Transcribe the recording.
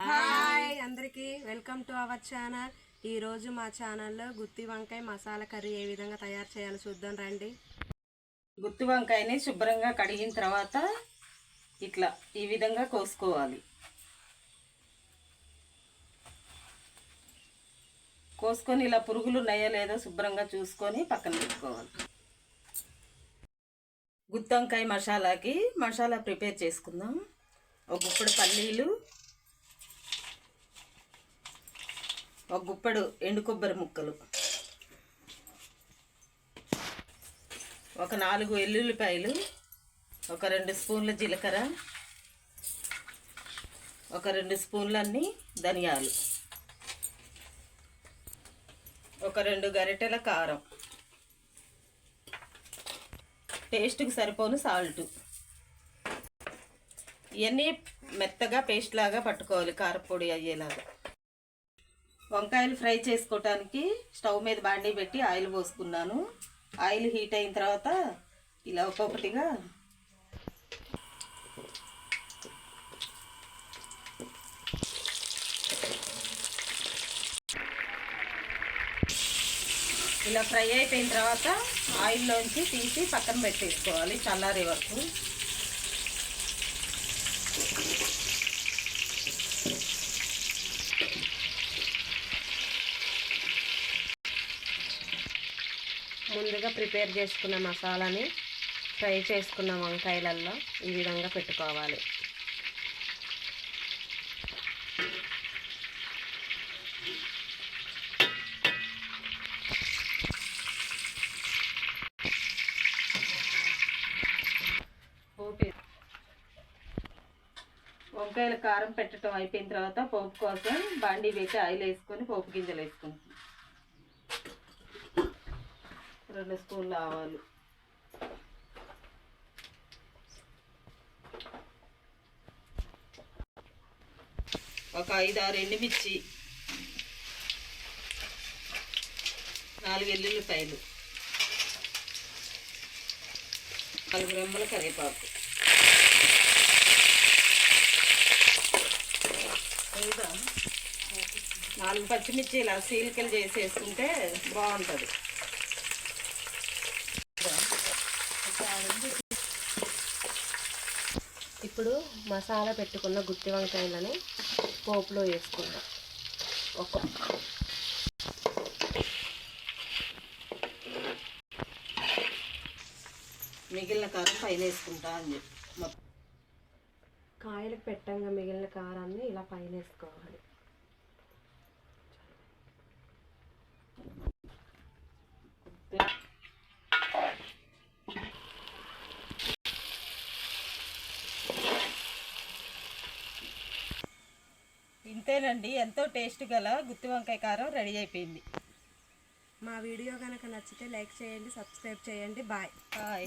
Hi అందరికీ welcome to our channel. ఈ రోజు మా ఛానల్లో గుత్తి వంకాయ మసాలా కర్రీ ఏ విధంగా తయారు చేయాలో చూద్దాం రండి. గుత్తి వంకాయని శుభ్రంగా కడిగిన తర్వాత ఇట్లా ఈ విధంగా కోసుకోవాలి. కోసుకొని ఇలా పురుగులు ఉన్నాయో లేదో శుభ్రంగా చూసుకొని పక్కన పెట్టుకోవాలి. గుత్తి వంకాయ మసాలాకి మసాలా ప్రిపేర్ చేసుకుందాం. ఒక గుప్పుడు పల్లీలు ఒక గుప్పడు ఎండు కొబ్బరి ముక్కలు. ఒక నాలుగు వెల్లుల్లిపాయలు ఒక రెండు స్పూన్ల జీలకర్ర ఒక రెండు స్పూన్లన్నీ ధనియాలు ఒక రెండు గరిటెల కారం. పేస్ట్కి సరిపోను సాల్ట్. ఇవన్నీ మెత్తగా పేస్ట్ లాగా పట్టుకోవాలి కారపొడి అయ్యేలాగా. వంకాయలు ఫ్రై చేసుకోవటానికి స్టవ్ మీద బాండీ పెట్టి ఆయిల్ పోసుకున్నాను. ఆయిల్ హీట్ అయిన తర్వాత ఇలా ఒక్కొక్కటిగా ఇలా ఫ్రై అయిపోయిన తర్వాత ఆయిల్లోంచి తీసి పక్కన పెట్టేసుకోవాలి చల్లారే వరకు. ముందుగా ప్రిపేర్ చేసుకున్న మసాలాని ఫ్రై చేసుకున్న వంకాయలలో ఈ విధంగా పెట్టుకోవాలి. వంకాయల కారం పెట్టడం అయిపోయిన తర్వాత పోపు కోసం బాండీ పెట్టి ఆయిల్ వేసుకొని పోపు గింజలు వేసుకుంటాం రెండు స్పూన్లు ఆవాలు. ఒక ఐదు ఆరు ఎండుమిర్చి నాలుగు ఎల్లుల్లిపాయలు నాలుగు రెమ్మల కరివేపాకు. ఇంకా నాలుగు పచ్చిమిర్చి ఇలా సీలికలు చేసి వేసుకుంటే బాగుంటుంది. ఇప్పుడు మసాలా పెట్టుకున్న గుత్తి వంకాయలను పోపులో వేసుకుందాం. ఒక మిగిలిన కారం పైన వేసుకుంటా అని చెప్పి. కాయలకు పెట్టంగా మిగిలిన కారాన్ని ఇలా పైన వేసుకోవాలి. ఇంతేనండి ఎంతో టేస్ట్ గల గుత్తి వంకాయ కారం రెడీ అయిపోయింది. మా వీడియో కనుక నచ్చితే లైక్ చేయండి సబ్స్క్రైబ్ చేయండి. బాయ్. బాయ్.